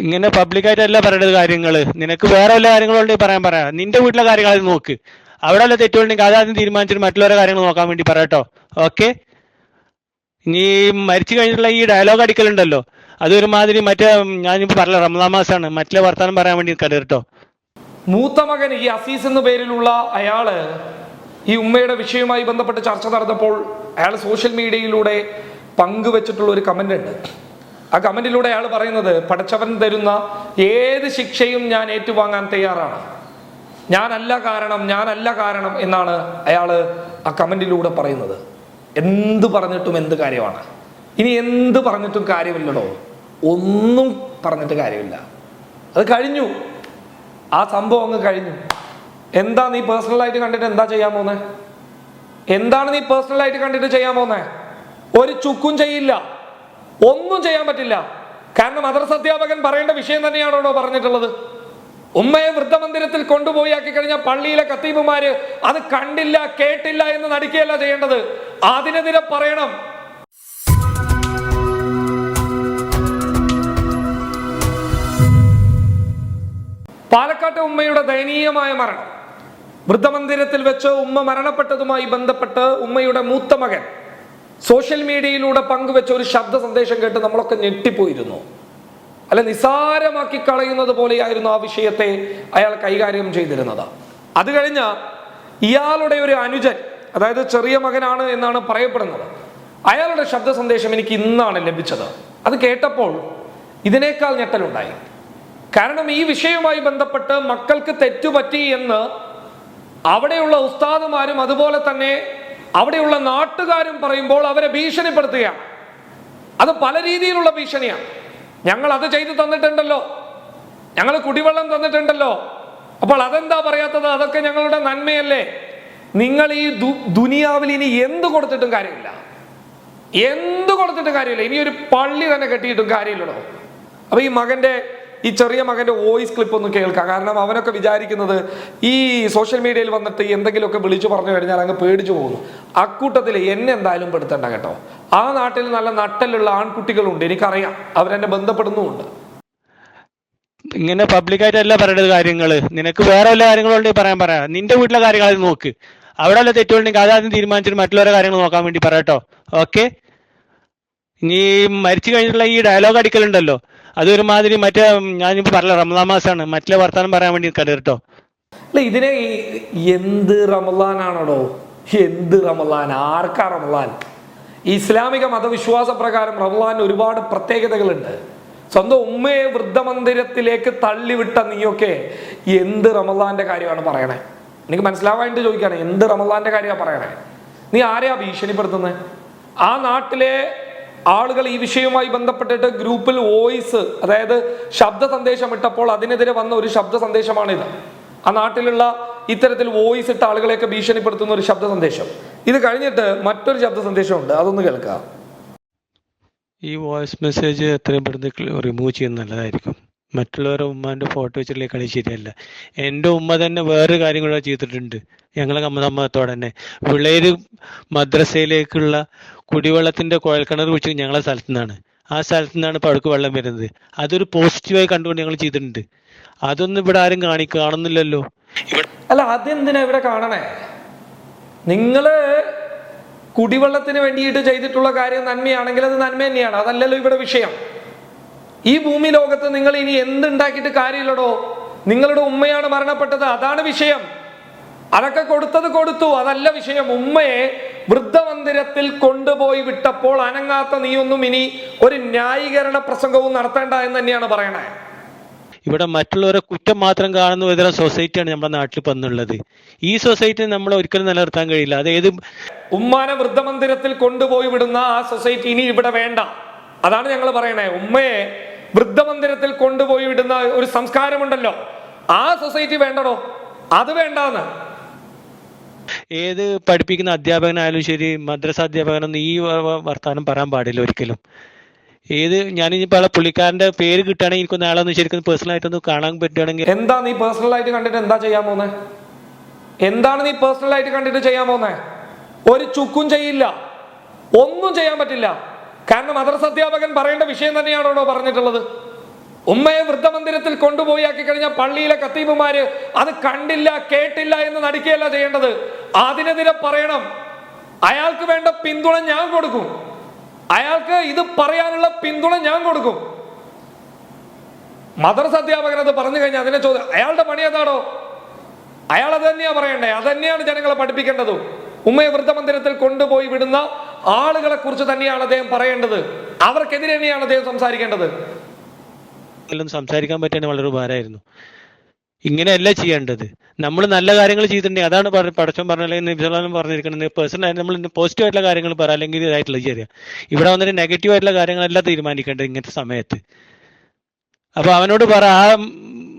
ഇങ്ങനെ പബ്ലിക്കായിട്ടല്ല പറയേണ്ടത് കാര്യങ്ങൾ നിനക്ക് വേറെ വല്ല കാര്യങ്ങളുണ്ടെങ്കിൽ പറയാൻ പറയാം നിന്റെ വീട്ടിലെ കാര്യങ്ങൾ അത് നോക്ക്. അവിടെ വല്ല തെറ്റുകളുണ്ടെങ്കിൽ അതാദ്യം തീരുമാനിച്ചിട്ട് മറ്റുള്ളവരെ കാര്യങ്ങൾ നോക്കാൻ വേണ്ടി പറയാട്ടോ ഓക്കെ ഇനി മരിച്ചു കഴിഞ്ഞിട്ടുള്ള ഈ ഡയലോഗ് അടിക്കലുണ്ടല്ലോ. അതൊരുമാതിരി മറ്റേ ഞാനിപ്പോൾ പറഞ്ഞ റംസാൻ മാസമാണ്. മറ്റുള്ള വർത്താനം പറയാൻ വേണ്ടി കേട്ടോ. മൂത്ത മകൻ ഈ അസീസ് എന്ന പേരിലുള്ള അയാൾ ഈ ഉമ്മയുടെ വിഷയവുമായി ബന്ധപ്പെട്ട് ചർച്ച നടന്നപ്പോൾ അയാൾ സോഷ്യൽ മീഡിയയിലൂടെ പങ്കുവച്ചിട്ടുള്ള ഒരു കമന്റ് ഉണ്ട്. ആ കമന്റിലൂടെ അയാൾ പറയുന്നത് പഠിച്ചവൻ തരുന്ന ഏത് ശിക്ഷയും ഞാൻ ഏറ്റുവാങ്ങാൻ തയ്യാറാണ്. ഞാനല്ല കാരണം ഞാനല്ല കാരണം എന്നാണ് അയാൾ ആ കമന്റിലൂടെ പറയുന്നത്. എന്ത് പറഞ്ഞിട്ടും എന്ത് കാര്യമാണ്? ഇനി എന്ത് പറഞ്ഞിട്ടും കാര്യമില്ലടോ. ഒന്നും പറഞ്ഞിട്ട് കാര്യമില്ല. അത് കഴിഞ്ഞു. ആ സംഭവം അങ്ങ് കഴിഞ്ഞു. എന്താ നീ പേഴ്സണലായിട്ട് കണ്ടിട്ട് എന്താ ചെയ്യാൻ പോന്നെ? എന്താണ് നീ പേഴ്സണലായിട്ട് കണ്ടിട്ട് ചെയ്യാൻ പോന്നെ? ഒരു ചുക്കും ചെയ്യില്ല. ഒന്നും ചെയ്യാൻ പറ്റില്ല. കാരണം മദ്രസ അധ്യാപകൻ പറയേണ്ട വിഷയം തന്നെയാണോ പറഞ്ഞിട്ടുള്ളത്? ഉമ്മയെ വൃദ്ധമന്ദിരത്തിൽ കൊണ്ടുപോയി ആക്കി കഴിഞ്ഞാൽ പള്ളിയിലെ കത്തീബുമാര് അത് കണ്ടില്ല കേട്ടില്ല എന്ന് നടിക്കുകയല്ല ചെയ്യേണ്ടത്. അതിനെതിരെ പറയണം. പാലക്കാട്ടെ ഉമ്മയുടെ ദയനീയമായ മരണം. വൃദ്ധമന്ദിരത്തിൽ വെച്ച് ഉമ്മ മരണപ്പെട്ടതുമായി ബന്ധപ്പെട്ട് ഉമ്മയുടെ മൂത്ത മകൻ സോഷ്യൽ മീഡിയയിലൂടെ പങ്കുവെച്ച ഒരു ശബ്ദ സന്ദേശം കേട്ട് നമ്മളൊക്കെ ഞെട്ടിപ്പോയിരുന്നു. അല്ല നിസാരമാക്കി കളയുന്നത് പോലെയായിരുന്നു ആ വിഷയത്തെ അയാൾ കൈകാര്യം ചെയ്തിരുന്നത്. അത് കഴിഞ്ഞ ഇയാളുടെ ഒരു അനുജൻ അതായത് ചെറിയ മകനാണ് എന്നാണ് പറയപ്പെടുന്നത്. അയാളുടെ ശബ്ദ സന്ദേശം എനിക്ക് ഇന്നാണ് ലഭിച്ചത്. അത് കേട്ടപ്പോൾ ഇതിനേക്കാൾ ഞെട്ടലുണ്ടായി. കാരണം ഈ വിഷയവുമായി ബന്ധപ്പെട്ട് മക്കൾക്ക് തെറ്റുപറ്റി എന്ന് അവിടെയുള്ള ഉസ്താദുമാരും അതുപോലെ തന്നെ അവിടെയുള്ള നാട്ടുകാരും പറയുമ്പോൾ അവരെ ഭീഷണിപ്പെടുത്തുകയാണ്. അത് പല രീതിയിലുള്ള ഭീഷണിയാണ്. ഞങ്ങൾ അത് ചെയ്തു തന്നിട്ടുണ്ടല്ലോ. ഞങ്ങൾ കുടിവെള്ളം തന്നിട്ടുണ്ടല്ലോ. അപ്പോൾ അതെന്താ പറയാത്തത്? അതൊക്കെ ഞങ്ങളുടെ നന്മയല്ലേ? നിങ്ങൾ ഈ ദുനിയാവിൽ ഇനി എന്ത് കൊടുത്തിട്ടും കാര്യമില്ല. എന്ത് കൊടുത്തിട്ടും കാര്യമില്ല. ഇനി ഒരു പള്ളി തന്നെ കെട്ടിയിട്ടും കാര്യമില്ലടോ. അപ്പൊ ഈ മകന്റെ ഈ ചെറിയ മകന്റെ വോയിസ് ക്ലിപ്പ് ഒന്ന് കേൾക്കാം. കാരണം അവനൊക്കെ വിചാരിക്കുന്നത് ഈ സോഷ്യൽ മീഡിയയിൽ വന്നിട്ട് എന്തെങ്കിലുമൊക്കെ വിളിച്ചു പറഞ്ഞു കഴിഞ്ഞാൽ അങ്ങ് പേടിച്ചു പോകുന്നു. അക്കൂട്ടത്തിൽ എന്നെ എന്തായാലും പെടുത്തണ്ട കേട്ടോ. ആ നാട്ടിൽ നല്ല നട്ടലുള്ള ആൺകുട്ടികളുണ്ട് എനിക്കറിയാം. അവരെന്നെ ബന്ധപ്പെടുന്നുമുണ്ട്. ഇങ്ങനെ പബ്ലിക്കായിട്ടല്ല പറയേണ്ടത് കാര്യങ്ങൾ നിനക്ക് വേറെ വല്ല കാര്യങ്ങളുണ്ടെങ്കിൽ പറയാൻ പറയാം നിന്റെ വീട്ടിലെ കാര്യങ്ങൾ നോക്ക്. അവിടെ വല്ല തെറ്റുകളുണ്ടെങ്കിൽ അതാദ്യം തീരുമാനിച്ചിട്ട് മറ്റുള്ളവരെ കാര്യങ്ങൾ നോക്കാൻ വേണ്ടി പറയട്ടോ ഓക്കെ ഇനി മരിച്ചു കഴിഞ്ഞിട്ടുള്ള ഈ ഡയലോഗ് അടിക്കലുണ്ടല്ലോ. അത് ഒരുമാതിരി മറ്റേ ഞാനിപ്പോൾ പറഞ്ഞ റമദാൻ മാസമാണ് മറ്റേ വർത്താനം പറയാൻ വേണ്ടി കേട്ടോ? അല്ല ഇതിനെ എന്ത് റമദാൻ റമലാനാണോ എന്ത് റമദാൻ? ആർക്കാ റമദാൻ? ഇസ്ലാമിക മതവിശ്വാസ പ്രകാരം റമദാൻ ഒരുപാട് പ്രത്യേകതകളുണ്ട്. സ്വന്തം ഉമ്മയെ വൃദ്ധമന്ദിരത്തിലേക്ക് തള്ളിവിട്ട നീയൊക്കെ എന്ത് റമദാന്റെ കാര്യമാണ് പറയണേ? എനിക്ക് മനസ്സിലാവാനായിട്ട് ചോദിക്കുകയാണ് എന്ത് റമദാന്റെ കാര്യമാണ് പറയണേ? നീ ആരെയാ ഭീഷണിപ്പെടുത്തുന്നത് ആ നാട്ടിലെ ആളുകൾ ഈ വിഷയവുമായി ബന്ധപ്പെട്ടിട്ട് ഗ്രൂപ്പിൽ വോയിസ് അതായത് ശബ്ദ സന്ദേശം ഇട്ടപ്പോൾ അതിനെതിരെ വന്ന ഒരു ശബ്ദ സന്ദേശമാണിത്. ആ നാട്ടിലുള്ള ഇത്തരത്തിൽ വോയിസ് ഇട്ട ആളുകളെയൊക്കെ ഭീഷണിപ്പെടുത്തുന്ന ഒരു ശബ്ദ സന്ദേശം. ഇത് കഴിഞ്ഞിട്ട് മറ്റൊരു ശബ്ദ സന്ദേശമുണ്ട്. അതൊന്ന് കേൾക്കാം. ഈ വോയിസ് മെസ്സേജ് എത്രയും പെട്ടെന്ന് റിമൂവ് ചെയ്യുന്ന നല്ലതായിരിക്കും. മറ്റുള്ളവരുടെ ഉമ്മാന്റെ ഫോട്ടോ വെച്ചിട്ടുള്ള കളി ശരിയല്ല. എന്റെ ഉമ്മ തന്നെ വേറൊരു കാര്യം കൂടെ ചെയ്തിട്ടുണ്ട്. ഞങ്ങളെ സമ്മതത്തോടെ തന്നെ പിള്ളേര് മദ്രസയിലേക്കുള്ള കുടിവെള്ളത്തിന്റെ കുഴൽക്കിണർ വെച്ച് ഞങ്ങളെ സ്ഥലത്തു നിന്നാണ് ആ സ്ഥലത്തു നിന്നാണ് പഴുക്ക് വെള്ളം വരുന്നത്. അതൊരു പോസിറ്റീവായി കണ്ടുകൊണ്ട് ഞങ്ങൾ ചെയ്തിട്ടുണ്ട്. അതൊന്നും ഇവിടെ ആരും കാണി കാണുന്നില്ലല്ലോ. അല്ല അതെന്തിനാ ഇവിടെ കാണണേ? നിങ്ങൾ കുടിവെള്ളത്തിന് വേണ്ടിയിട്ട് ചെയ്തിട്ടുള്ള കാര്യം നന്മയാണെങ്കിൽ അത് നന്മ തന്നെയാണ്. അതല്ലല്ലോ ഇവിടെ വിഷയം. ഈ ഭൂമി ലോകത്ത് നിങ്ങൾ ഇനി എന്തുണ്ടാക്കിയിട്ട് കാര്യമില്ലടോ? നിങ്ങളുടെ ഉമ്മയാണ് മരണപ്പെട്ടത് അതാണ് വിഷയം. അതൊക്കെ കൊടുത്തത് കൊടുത്തു അതല്ല വിഷയം. ഉമ്മയെ വൃദ്ധമന്ദിരത്തിൽ കൊണ്ടുപോയി വിട്ടപ്പോൾ അനങ്ങാത്ത നീയൊന്നും ഇനി ഒരു ന്യായീകരണ പ്രസംഗവും നടത്തേണ്ട എന്ന് തന്നെയാണ് പറയണേ. ഇവിടെ മറ്റുള്ളവരെ കുറ്റം മാത്രം കാണുന്ന വിധം സൊസൈറ്റിയാണ് നമ്മുടെ നാട്ടിൽ വന്നുള്ളത് ഈ സൊസൈറ്റി നമ്മളെ ഒരിക്കലും നിലനിർത്താൻ കഴിയില്ല. അത് ഏത് ഉമ്മാനെ വൃദ്ധമന്ദിരത്തിൽ കൊണ്ടുപോയി വിടുന്ന ആ സൊസൈറ്റി ഇനി ഇവിടെ വേണ്ട. അതാണ് ഞങ്ങൾ പറയണേ. ഉമ്മയെ വൃദ്ധമന്ദിരത്തിൽ കൊണ്ടുപോയി വിടുന്ന ഒരു സംസ്കാരമുണ്ടല്ലോ. ആ സൊസൈറ്റി വേണ്ടടോ? അത് വേണ്ടാന്ന്. ഏത് പഠിപ്പിക്കുന്ന അധ്യാപകനായാലും ശരി മദ്രസ അധ്യാപകനൊന്നും ഈ വ- വ- വർത്താനം പറയാൻ പാടില്ല ഒരിക്കലും. ഏത് ഞാൻ ഇനിയിപ്പോ ആളെ പുള്ളിക്കാരന്റെ പേര് കിട്ടുകയാണെങ്കിൽ എനിക്കൊന്ന് ആളെ ഒന്ന് ശരിക്കും പേഴ്സണൽ ആയിട്ടൊന്ന് കാണാൻ പറ്റുകയാണെങ്കിൽ എന്താ നീ പേഴ്സണൽ ആയിട്ട് കണ്ടിട്ട് എന്താ ചെയ്യാൻ പോന്നെ? എന്താണ് നീ പേഴ്സണൽ ആയിട്ട് കണ്ടിട്ട് ചെയ്യാൻ പോന്നെ? ഒരു ചുക്കും ചെയ്യില്ല. ഒന്നും ചെയ്യാൻ പറ്റില്ല. കാരണം മദ്രസ അധ്യാപകൻ പറയേണ്ട വിഷയം തന്നെയാണോ പറഞ്ഞിട്ടുള്ളത്? ഉമ്മയെ വൃദ്ധമന്ദിരത്തിൽ കൊണ്ടുപോയി ആക്കി കഴിഞ്ഞാൽ പള്ളിയിലെ കത്തീബുമാര് അത് കണ്ടില്ല കേട്ടില്ല എന്ന് നടിക്കുകയല്ല ചെയ്യേണ്ടത്. അതിനെതിരെ പറയണം. അയാൾക്ക് വേണ്ട പിന്തുണ ഞാൻ കൊടുക്കും. അയാൾക്ക് ഇത് പറയാനുള്ള പിന്തുണ ഞാൻ കൊടുക്കും. മദ്രസ അധ്യാപകൻ അത് പറഞ്ഞു കഴിഞ്ഞാൽ അതിനെ ചോദ്യം അയാളുടെ പണി ഏതാണോ അയാൾ അത് തന്നെയാ പറയണ്ടേ? അത് തന്നെയാണ് ജനങ്ങളെ പഠിപ്പിക്കേണ്ടതും. ഉമ്മയെ വൃദ്ധമന്ദിരത്തിൽ കൊണ്ടുപോയി വിടുന്ന ആളുകളെ കുറിച്ച് തന്നെയാണ് അദ്ദേഹം പറയേണ്ടത്. അവർക്കെതിരെ തന്നെയാണ് അദ്ദേഹം സംസാരിക്കേണ്ടത്. സംസാരിക്കാൻ പറ്റാൻ വളരെ ഉപകാരമായിരുന്നു. ഇങ്ങനെയല്ല ചെയ്യേണ്ടത്. നമ്മൾ നല്ല കാര്യങ്ങൾ ചെയ്തിട്ടുണ്ടെങ്കിൽ അതാണ് പടച്ചോൻ പറഞ്ഞ നിബിസലാലും പറഞ്ഞിരിക്കുന്നത്. പേഴ്സണൽ ആയിട്ട് നമ്മൾ പോസിറ്റീവ് ആയിട്ടുള്ള കാര്യങ്ങൾ പറ അല്ലെങ്കിൽ ഇതായിട്ടുള്ള ശരിയാ ഇവിടെ വന്നിട്ട് നെഗറ്റീവ് ആയിട്ടുള്ള കാര്യങ്ങളെല്ലാം തീരുമാനിക്കേണ്ടത് ഇങ്ങനത്തെ സമയത്ത്. അപ്പൊ അവനോട് പറ ആ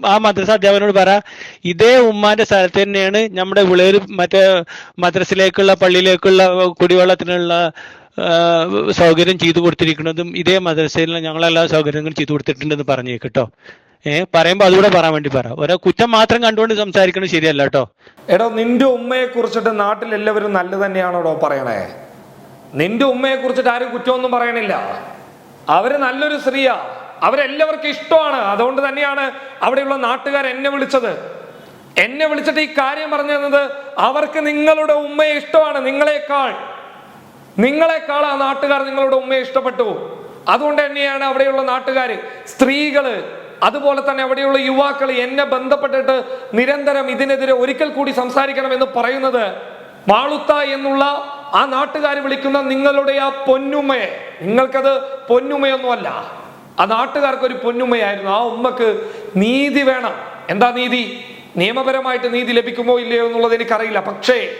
ആ മദ്രസ അധ്യാപകനോട് പറ ഇതേ ഉമ്മാന്റെ സ്ഥലത്ത് തന്നെയാണ് നമ്മുടെ വിളയിൽ മറ്റേ മദ്രസിലേക്കുള്ള പള്ളിയിലേക്കുള്ള കുടിവെള്ളത്തിനുള്ള സൗകര്യം ചെയ്തു കൊടുത്തിരിക്കുന്നതും ഇതേ മദ്രസയിൽ ഞങ്ങളെല്ലാ സൗകര്യങ്ങളും ചെയ്തു കൊടുത്തിട്ടുണ്ടെന്ന് പറഞ്ഞു കേട്ടോ. ഏഹ് പറയുമ്പോ അതുകൂടെ പറയാൻ വേണ്ടി പറ. ഓരോ കുറ്റം മാത്രം കണ്ടുകൊണ്ട് സംസാരിക്കുന്നത് ശരിയല്ല കേട്ടോ. എടോ നിന്റെ ഉമ്മയെ കുറിച്ചിട്ട് നാട്ടിൽ എല്ലാവരും നല്ല തന്നെയാണോടോ പറയണേ? നിന്റെ ഉമ്മയെ കുറിച്ചിട്ട് ആരും കുറ്റമൊന്നും പറയണില്ല. അവർ നല്ലൊരു സ്ത്രീയാ. അവരെല്ലാവർക്കും ഇഷ്ടമാണ്. അതുകൊണ്ട് തന്നെയാണ് അവിടെയുള്ള നാട്ടുകാർ എന്നെ വിളിച്ചത്. എന്നെ വിളിച്ചിട്ട് ഈ കാര്യം പറഞ്ഞു തന്നത് അവർക്ക് നിങ്ങളുടെ ഉമ്മയെ ഇഷ്ടമാണ് നിങ്ങളെക്കാൾ. നിങ്ങളെക്കാൾ ആ നാട്ടുകാർ നിങ്ങളുടെ ഉമ്മയെ ഇഷ്ടപ്പെട്ടു. അതുകൊണ്ട് തന്നെയാണ് അവിടെയുള്ള നാട്ടുകാർ സ്ത്രീകൾ അതുപോലെ തന്നെ അവിടെയുള്ള യുവാക്കൾ എന്നെ ബന്ധപ്പെട്ടിട്ട് നിരന്തരം ഇതിനെതിരെ ഒരിക്കൽ കൂടി സംസാരിക്കണം എന്ന് പറയുന്നത് വാളുത്ത എന്നുള്ള ആ നാട്ടുകാർ വിളിക്കുന്ന നിങ്ങളുടെ ആ പൊന്നുമ്മയെ. നിങ്ങൾക്കത് പൊന്നുമ്മയൊന്നുമല്ല. ആ നാട്ടുകാർക്ക് ഒരു പൊന്നുമ്മയായിരുന്നു. ആ ഉമ്മക്ക് നീതി വേണം. എന്താ നീതി? നിയമപരമായിട്ട് നീതി ലഭിക്കുമോ ഇല്ലയോ എന്നുള്ളത് എനിക്കറിയില്ല. പക്ഷേ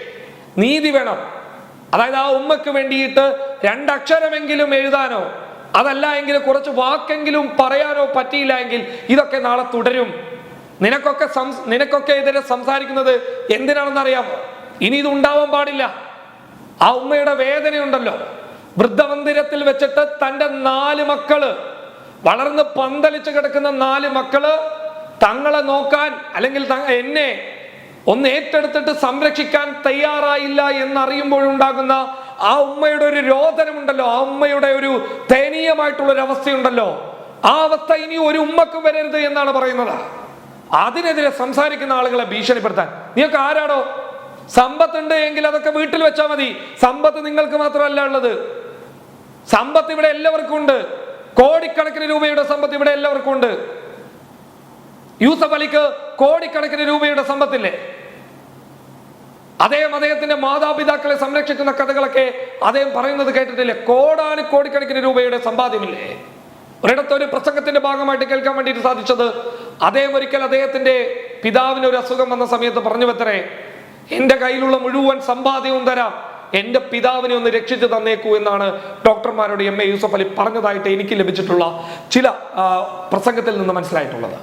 നീതി വേണം. അതായത് ആ ഉമ്മക്ക് വേണ്ടിയിട്ട് രണ്ടക്ഷരമെങ്കിലും എഴുതാനോ അതല്ല എങ്കിൽ കുറച്ച് വാക്കെങ്കിലും പറയാനോ പറ്റിയില്ല എങ്കിൽ ഇതൊക്കെ നാളെ തുടരും. നിനക്കൊക്കെ നിനക്കൊക്കെ എതിരെ സംസാരിക്കുന്നത് എന്തിനാണെന്ന് അറിയാമോ? ഇനി ഇത് ഉണ്ടാവാൻ പാടില്ല. ആ ഉമ്മയുടെ വേദനയുണ്ടല്ലോ. വൃദ്ധമന്ദിരത്തിൽ വെച്ചിട്ട് തന്റെ നാല് മക്കൾ വളർന്ന് പന്തലിച്ച് കിടക്കുന്ന നാല് മക്കൾ തങ്ങളെ നോക്കാൻ അല്ലെങ്കിൽ എന്നെ ഒന്ന് ഏറ്റെടുത്തിട്ട് സംരക്ഷിക്കാൻ തയ്യാറായില്ല എന്നറിയുമ്പോഴുണ്ടാകുന്ന ആ ഉമ്മയുടെ ഒരു രോദനമുണ്ടല്ലോ. ആ ഉമ്മയുടെ ഒരു ദയനീയമായിട്ടുള്ള ഒരു അവസ്ഥയുണ്ടല്ലോ ആ അവസ്ഥ ഇനി ഒരു ഉമ്മക്ക് വരരുത് എന്നാണ് പറയുന്നത്. അതിനെതിരെ സംസാരിക്കുന്ന ആളുകളെ ഭീഷണിപ്പെടുത്താൻ. നീയൊക്കെ ആരാടോ സമ്പത്തുണ്ട് എങ്കിൽ അതൊക്കെ വീട്ടിൽ വെച്ചാൽ മതി. സമ്പത്ത് നിങ്ങൾക്ക് മാത്രമല്ല ഉള്ളത്. സമ്പത്ത് ഇവിടെ എല്ലാവർക്കും ഉണ്ട്. കോടിക്കണക്കിന് രൂപയുടെ സമ്പത്ത് ഇവിടെ എല്ലാവർക്കും ഉണ്ട്. യൂസഫ് അലിക്ക് കോടിക്കണക്കിന് രൂപയുടെ സമ്പത്തില്ലേ? അദ്ദേഹം അദ്ദേഹത്തിന്റെ മാതാപിതാക്കളെ സംരക്ഷിക്കുന്ന കഥകളൊക്കെ അദ്ദേഹം പറയുന്നത് കേട്ടിട്ടില്ലേ? കോടാന് കോടിക്കണക്കിന് രൂപയുടെ സമ്പാദ്യമില്ലേ? ഒരിടത്ത് ഒരു പ്രസംഗത്തിന്റെ ഭാഗമായിട്ട് കേൾക്കാൻ വേണ്ടിയിട്ട് സാധിച്ചത് അദ്ദേഹം ഒരിക്കൽ അദ്ദേഹത്തിന്റെ പിതാവിന് ഒരു അസുഖം വന്ന സമയത്ത് പറഞ്ഞു വെത്തരേ എന്റെ കയ്യിലുള്ള മുഴുവൻ സമ്പാദ്യവും തരാം. എന്റെ പിതാവിനെ ഒന്ന് രക്ഷിച്ചു തന്നേക്കൂ എന്നാണ് ഡോക്ടർമാരോട് എം എ യൂസഫ് അലി പറഞ്ഞതായിട്ട് എനിക്ക് ലഭിച്ചിട്ടുള്ള ചില പ്രസംഗത്തിൽ നിന്ന് മനസ്സിലായിട്ടുള്ളത്.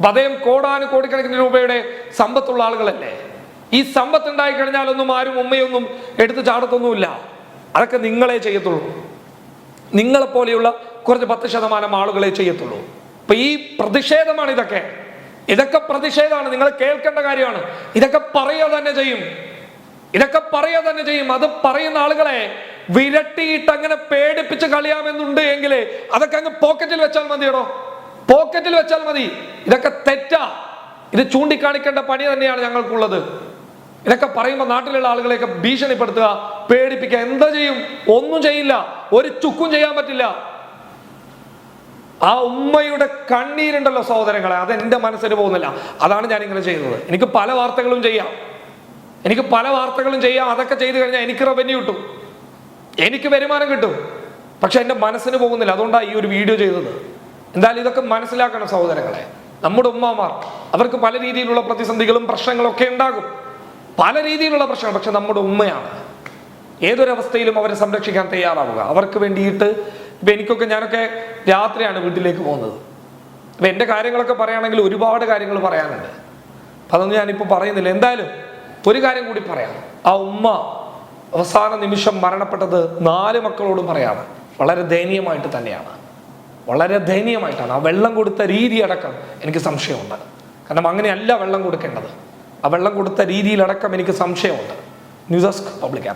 വധയം കോടാന് കോടിക്കണക്കിന് രൂപയുടെ സമ്പത്തുള്ള ആളുകളല്ലേ? ഈ സമ്പത്ത് ഉണ്ടായി കഴിഞ്ഞാൽ ഒന്നും ആരും ഉമ്മയൊന്നും എടുത്തു ചാടത്തൊന്നുമില്ല. അതൊക്കെ നിങ്ങളെ ചെയ്യത്തുള്ളൂ. നിങ്ങളെ പോലെയുള്ള കുറച്ച് പത്ത് ശതമാനം ആളുകളെ ചെയ്യത്തുള്ളൂ. അപ്പൊ ഈ പ്രതിഷേധമാണ് ഇതൊക്കെ. ഇതൊക്കെ പ്രതിഷേധമാണ്. നിങ്ങൾ കേൾക്കേണ്ട കാര്യമാണ്. ഇതൊക്കെ പറയുക തന്നെ ചെയ്യും. ഇതൊക്കെ പറയുക തന്നെ ചെയ്യും. അത് പറയുന്ന ആളുകളെ വിരട്ടിയിട്ട് അങ്ങനെ പേടിപ്പിച്ച് കളിയാമെന്നുണ്ട് എങ്കിൽ അതൊക്കെ അങ്ങ് പോക്കറ്റിൽ വെച്ചാൽ മതിയടോ പോക്കറ്റിൽ വെച്ചാൽ മതി. ഇതൊക്കെ തെറ്റാ. ഇത് ചൂണ്ടിക്കാണിക്കേണ്ട പണി തന്നെയാണ് ഞങ്ങൾക്കുള്ളത്. ഇതൊക്കെ പറയുമ്പോൾ നാട്ടിലുള്ള ആളുകളെയൊക്കെ ഭീഷണിപ്പെടുത്തുക പേടിപ്പിക്കുക. എന്താ ചെയ്യും? ഒന്നും ചെയ്യില്ല. ഒരു ചുക്കും ചെയ്യാൻ പറ്റില്ല. ആ ഉമ്മയുടെ കണ്ണീരുണ്ടല്ലോ സഹോദരങ്ങളെ. അത് എന്റെ മനസ്സിന് പോകുന്നില്ല. അതാണ് ഞാൻ ഇങ്ങനെ ചെയ്യുന്നത്. എനിക്ക് പല വാർത്തകളും ചെയ്യാം. എനിക്ക് പല വാർത്തകളും ചെയ്യാം അതൊക്കെ ചെയ്തു കഴിഞ്ഞാൽ എനിക്ക് റവന്യൂ കിട്ടും. എനിക്ക് വരുമാനം കിട്ടും. പക്ഷെ എന്റെ മനസ്സിന് പോകുന്നില്ല. അതുകൊണ്ടാണ് ഈ ഒരു വീഡിയോ ചെയ്തത്. എന്തായാലും ഇതൊക്കെ മനസ്സിലാക്കണം സഹോദരങ്ങളെ. നമ്മുടെ ഉമ്മമാർ അവർക്ക് പല രീതിയിലുള്ള പ്രതിസന്ധികളും പ്രശ്നങ്ങളും ഒക്കെ ഉണ്ടാകും. പല രീതിയിലുള്ള പ്രശ്നങ്ങൾ പക്ഷെ നമ്മുടെ ഉമ്മയാണ്. ഏതൊരവസ്ഥയിലും അവരെ സംരക്ഷിക്കാൻ തയ്യാറാവുക. അവർക്ക് വേണ്ടിയിട്ട് ഇപ്പം എനിക്കൊക്കെ ഞാനൊക്കെ രാത്രിയാണ് വീട്ടിലേക്ക് പോകുന്നത്. അപ്പം എന്റെ കാര്യങ്ങളൊക്കെ പറയുകയാണെങ്കിൽ ഒരുപാട് കാര്യങ്ങൾ പറയാനുണ്ട്. അപ്പം അതൊന്നും ഞാനിപ്പോൾ പറയുന്നില്ല. എന്തായാലും ഒരു കാര്യം കൂടി പറയാം. ആ ഉമ്മ അവസാന നിമിഷം മരണപ്പെട്ടത് നാല് മക്കളോടും പറയാണ്. വളരെ ദയനീയമായിട്ട് തന്നെയാണ്. വളരെ ദയനീയമായിട്ടാണ്. ആ വെള്ളം കൊടുത്ത രീതി അടക്കം എനിക്ക് സംശയമുണ്ട്. കാരണം അങ്ങനെയല്ല വെള്ളം കൊടുക്കേണ്ടത്. ആ വെള്ളം കൊടുത്ത രീതിയിലടക്കം എനിക്ക് സംശയമുണ്ട്. News desk public